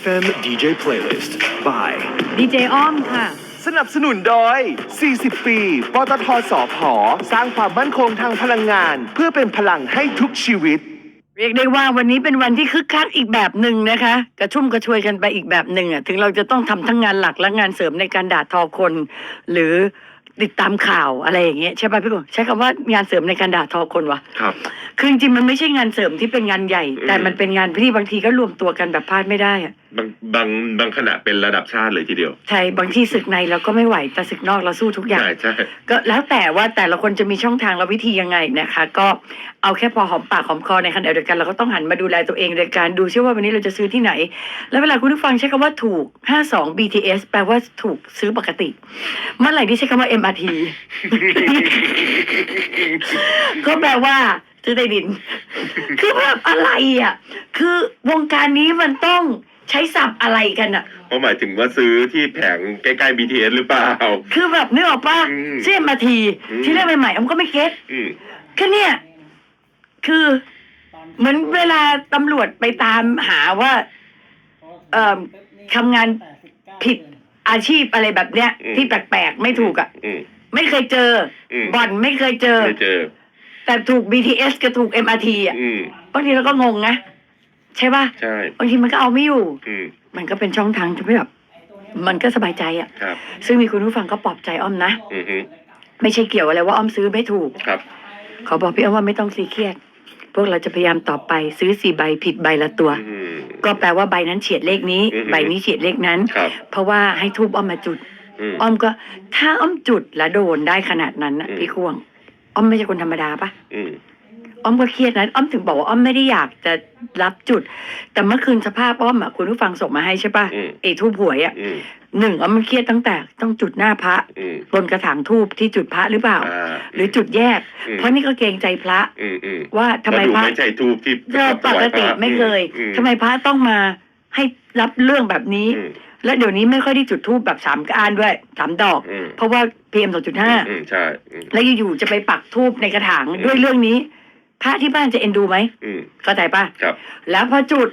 FM DJ Playlist by ดีเจอ้อมค่ะ สนับสนุนโดย 40 ปี ปตทสอพอสร้างความมั่นคงทางพลังงาน เพื่อเป็นพลังให้ทุกชีวิต เรียกได้ว่าวันนี้เป็นวันที่คึกคักอีกแบบหนึ่งนะคะ กระชุ่มกระชวยกันไปอีกแบบหนึ่งอะถึงเราจะต้องทำทั้งงานหลักและงานเสริมในการด่าทอคน หรือติดตามข่าวอะไรอย่างเงี้ยใช่ป่ะพี่กุใช้คำว่างานเสริมในการด่าทอคนวะ ครับ คือจริงๆมันไม่ใช่งานเสริมที่เป็นงานใหญ่อืมแต่มันเป็นงานที่บางทีก็รวมตัวกันแบบพลาดไม่ได้อะ บางบางบางขณะเป็นระดับชาติเลยทีเดียว ใช่บางที่ศึกในเราก็ไม่ไหวแต่ศึกนอกเราสู้ทุกอย่าง ใช่ใช่ ก็แล้วแต่ว่าแต่ละคนจะมีช่องทางและวิธียังไงนะคะ ก็เอาแค่พอหอมปากหอมคอในขณะเดียวกันเราก็ต้องหันมาดูแลตัวเองโดยการดูเชื่อว่าวันนี้เราจะซื้อที่ไหน แล้วเวลาคุณผู้ฟังใช้คำว่าถูก 52 BTS แปลว่าถูกซื้อปกติ เมื่อไหร่ที่ใช้คำว่า MRT ก็แปลว่าซื้อใต้ดิน คือแบบอะไรอะ คือวงการนี้มันต้อง ใช้ศัพท์อะไรกันอะเพราะหมายถึงว่าซื้อที่แผงใกล้ๆ BTS หรือเปล่า คือแบบนึกออกป่ะอืมเส้นมาทีอืม ที่แรกใหม่ๆผมก็ไม่เก็ตอืม ก็เนี่ย คือ เหมือนเวลาตำรวจไปตามหาว่า เอ่อทำงานผิดอาชีพอะไรแบบเนี้ย อืม ที่แปลกๆ ไม่ถูกอะ อืม ไม่เคยเจออม บ่อนไม่เคยเจอ ไม่เจอ แต่ถูก BTS กับถูก MRT อะอืม บางทีเราก็งงนะ ใช่ป่ะใช่ บางทีมันก็เอาไม่อยู่ อืม มันก็เป็นช่องทางที่แบบ มันก็สบายใจอะ ครับ ซึ่งมีคุณผู้ฟังก็ปลอบใจอ้อมนะ อือฮึไม่ใช่เกี่ยวอะไรว่าอ้อมซื้อไม่ถูก ครับ ขอบอกพี่อ้อมว่าไม่ต้องซีเครียด พวกเราจะพยายามต่อไปซื้อสี่ใบผิดใบละตัว อืม ก็แปลว่าใบนั้นเฉียดเลขนี้ อือฮึ ใบนี้เฉียดเลขนั้น ครับ เพราะว่าให้ทูบอ้อมมาจุด อืม อ้อมก็ ถ้าอ้อมจุดแล้วโดนได้ขนาดนั้นนะอืม พี่ควงอ้อมไม่ใช่คนธรรมดาปะอืม อ้อมก็เครียดนะอ้อมถึงบอกว่าอ้อมไม่ได้อยากจะรับจุด แต่เมื่อคืนสภาพอ้อมอะคุณผู้ฟังส่งมาให้ใช่ปะอืมไอ้ทูบหวยอะอืมหนึ่งอ้อมมันเครียดตั้งแต่ต้องจุดหน้าพระ อืมบนกระถางทูบที่จุดพระหรือเปล่า อ่าหรือจุดแยก อืมเพราะนี่ก็เกรงใจพระอืมอืมว่าทำไมก็ดูพระ ไม่ใช่ทูบที่เออปกติไม่เคยอืทำไมพระต้องมาให้รับเรื่องแบบนี้ อืมและเดี๋ยวนี้ไม่ค่อยได้จุดทูบแบบสามก้านด้วยสามดอก อืมเพราะว่าพีเอ็มสองจุดห้าอืมใช่อืม แล้วอยู่ๆจะไปปักทูบในกระถางอืม ด้วยเรื่องนี้ พระที่บ้านจะเอ็นดูไหมอืม เข้าใจปะครับ แล้วพอจุด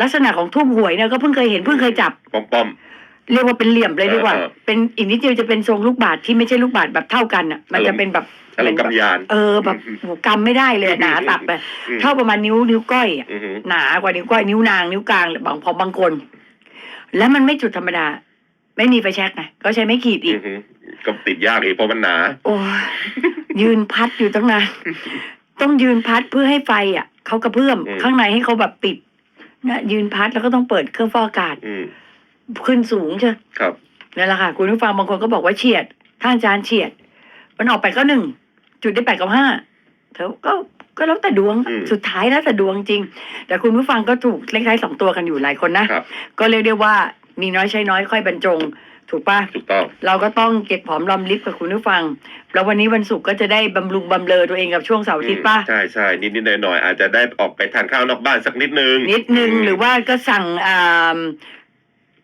ลักษณะของทูบหวยเนี่ยก็เพิ่งเคยเห็นเพิ่งเคยจับ ป้อมป้อม เรียกว่าเป็นเหลี่ยมเลยดีกว่า เออเออเป็นอีกนิดเดียวจะเป็นทรงลูกบาศก์ที่ไม่ใช่ลูกบาศก์แบบเท่ากันอะ มันจะเป็นแบบอารมณ์กำยาน เออแบบโหกำไม่ได้เลยหนาตับแบบอืมเท่าประมาณนิ้วนิ้วก้อยอะอือฮึหนากว่านิ้วก้อยนิ้วนางนิ้วกลางหรือบางพอบางคน แล้วมันไม่จุดธรรมดา ไม่มีไฟแช็กนะก็ใช้ไม่ขีดอีอืกอฮึก็ติดยากอีกเพราะมันหนา โอ้ยยืนพัดอยู่ตั้งนาน ต้องยืนพัดเพื่อให้ไฟอะเขากระเพื่อมอืม ข้างในให้เขาแบบติดนะยืนพัดแล้วก็ต้องเปิดเครื่องฟอกอากาศอืมขึ้นสูงใช่ครับ นั่นแหละค่ะ คุณผู้ฟังบางคนก็บอกว่าเฉียดท่านอาจารย์เฉียด มันออกไปก็หนึ่งจุดได้แปดกับห้าเธอก็ก็แล้วแต่ดวงอืม สุดท้ายแล้วแต่ดวงจริง แต่คุณผู้ฟังก็ถูกเลขท้ายสองตัวกันอยู่หลายคนนะ ครับ ก็เรียกได้ว่ามีน้อยใช้น้อยค่อยบรรจง ถูกปะถูกต้อง เราก็ต้องเก็บหอมรอมริบกับคุณผู้ฟัง แล้ววันนี้วันศุกร์ก็จะได้บำรุงบำเลอตัวเองกับช่วงเสาร์อาทิตย์ปะใช่ใช่นิดนิดหน่อยหน่อยๆอาจจะได้ออกไปทานข้าวนอกบ้านสักนิดนึง นิดนึงหรือว่าก็สั่งอ่า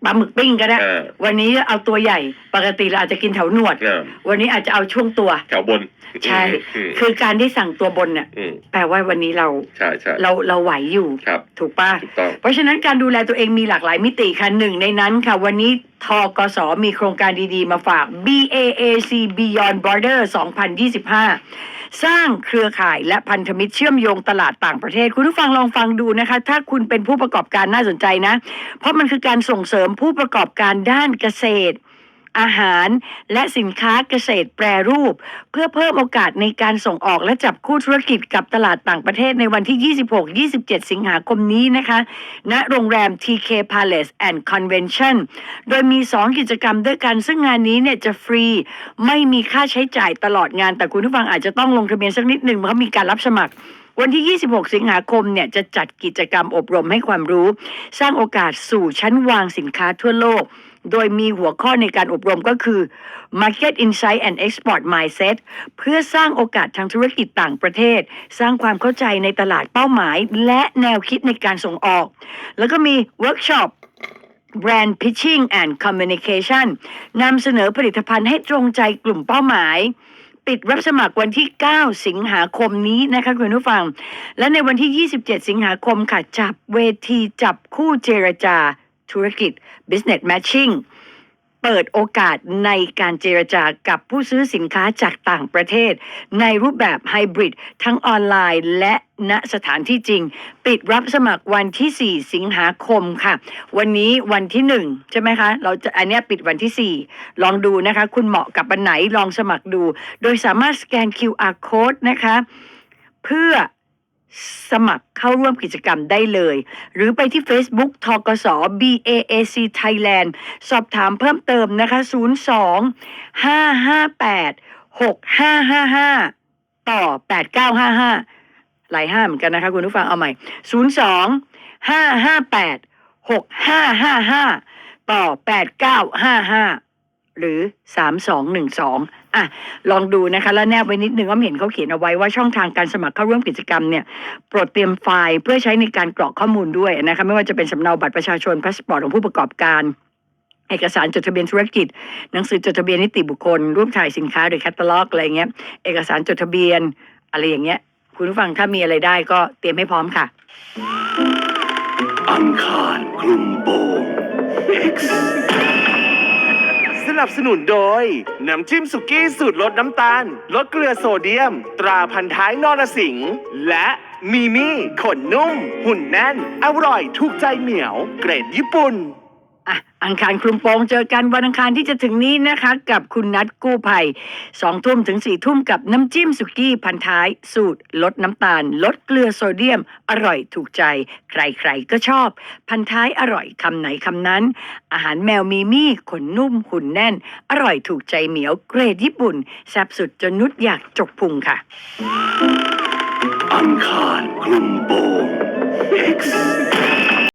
ปลาหมึกปิ้งก็ได้ เออ วันนี้เอาตัวใหญ่ ปกติเราอาจจะกินแถวหนวด เออวันนี้อาจจะเอาช่วงตัว แถวบนใช่ อืมคือการที่สั่งตัวบนเนี่ยอืมแปลว่าวันนี้เราใช่ใช่เราเราไหวอยู่ ครับ ถูกป่ะถูกต้อง เพราะฉะนั้นการดูแลตัวเองมีหลากหลายมิติค่ะหนึ่งในนั้นค่ะ วันนี้ทกสมีโครงการดีๆ มาฝาก BAAC Beyond Border 2025 สร้างเครือข่ายและพันธมิตรเชื่อมโยงตลาดต่างประเทศ คุณผู้ฟังลองฟังดูนะคะ ถ้าคุณเป็นผู้ประกอบการน่าสนใจนะ เพราะมันคือการส่งเสริมผู้ประกอบการด้านเกษตร อาหาร และสินค้าเกษตรแปรรูป เพื่อเพิ่มโอกาสในการส่งออกและจับคู่ธุรกิจกับตลาดต่างประเทศในวันที่ 26-27 สิงหาคมนี้นะคะณโรงแรม TK Palace and Convention โดยมี 2 กิจกรรมด้วยกัน ซึ่งงานนี้เนี่ยจะฟรีไม่มีค่าใช้จ่ายตลอดงาน แต่คุณผู้ฟังอาจจะต้องลงทะเบียนสักนิดหนึ่งเพราะมีการรับสมัครวันที่ 26 สิงหาคม เนี่ย จะจัดกิจกรรมอบรมให้ความรู้ สร้างโอกาสสู่ชั้นวางสินค้าทั่วโลก โดยมีหัวข้อในการอบรมก็คือ Market Insight and Export Mindset เพื่อสร้างโอกาสทางธุรกิจต่างประเทศ สร้างความเข้าใจในตลาดเป้าหมาย และแนวคิดในการส่งออก แล้วก็มีเวิร์กช็อป Brand Pitching and Communication นำเสนอผลิตภัณฑ์ให้ตรงใจกลุ่มเป้าหมายปิดรับสมัครวันที่ 9 สิงหาคมนี้นะคะคุณผู้ฟัง และในวันที่ 27 สิงหาคมค่ะ จับเวทีจับคู่เจรจา ธุรกิจ business matching เปิดโอกาสในการเจรจากับผู้ซื้อสินค้าจากต่างประเทศ ในรูปแบบไฮบริดทั้งออนไลน์และณสถานที่จริง ปิดรับสมัครวันที่ 4 สิงหาคมค่ะ วันนี้วันที่ 1 ใช่ไหมคะ เราจะอันนี้ปิดวันที่ 4 ลองดูนะคะ คุณเหมาะกับวันไหนลองสมัครดู โดยสามารถสแกน QR code นะคะ เพื่อ สมัครเข้าร่วมกิจกรรมได้เลย หรือไปที่ Facebook ทกส BAAC Thailand สอบถามเพิ่มเติมนะคะ 02 558 6555 ต่อ 8955 หลายห้าเหมือนกันนะคะคุณผู้ฟังเอาใหม่ 02 558 6555 ต่อ 8955 หรือ 3212 อะ ลองดูนะคะ แล้วแนบไว้นิดนึงว่าเห็นเขาเขียนเอาไว้ว่าช่องทางการสมัครเข้าร่วมกิจกรรมเนี่ยโปรดเตรียมไฟล์เพื่อใช้ในการกรอกข้อมูลด้วยนะคะ ไม่ว่าจะเป็นสำเนาบัตรประชาชนพาสปอร์ตของผู้ประกอบการเอกสารจดทะเบียนธุรกิจ หนังสือจดทะเบียนนิติบุคคล รูปถ่ายสินค้าหรือแคตตาล็อกอะไรเงี้ย เอกสารจดทะเบียนอะไรอย่างเงี้ย คุณผู้ฟังถ้ามีอะไรได้ก็เตรียมให้พร้อมค่ะ อังคารคลุมโปง X นับสนุนโดย น้ำจิ้มสุกี้สูตรลดน้ำตาล ลดเกลือโซเดียม ตราพันท้ายนรสิงห์และมีมี่ขนนุ่ม หุ่นแน่น อร่อยถูกใจเหมียว เกรดญี่ปุ่น อังคารคลุมโปงเจอกันวันอังคารที่จะถึงนี้นะคะ กับคุณนัดกู้ภัยสองทุ่มถึงสี่ทุ่มกับน้ำจิ้มสุกี้พันท้าย สูตร ลดน้ำตาล ลดเกลือโซเดียม อร่อยถูกใจ ใครๆก็ชอบ พันท้ายอร่อยคำไหนคำนั้น อาหารแมวมีมี่ขนนุ่มหุ่นแน่น อร่อยถูกใจเหมียวเกรดญี่ปุ่นแซ่บสุดจนนุดอยากจกพุงค่ะ อังคารคลุมโปง X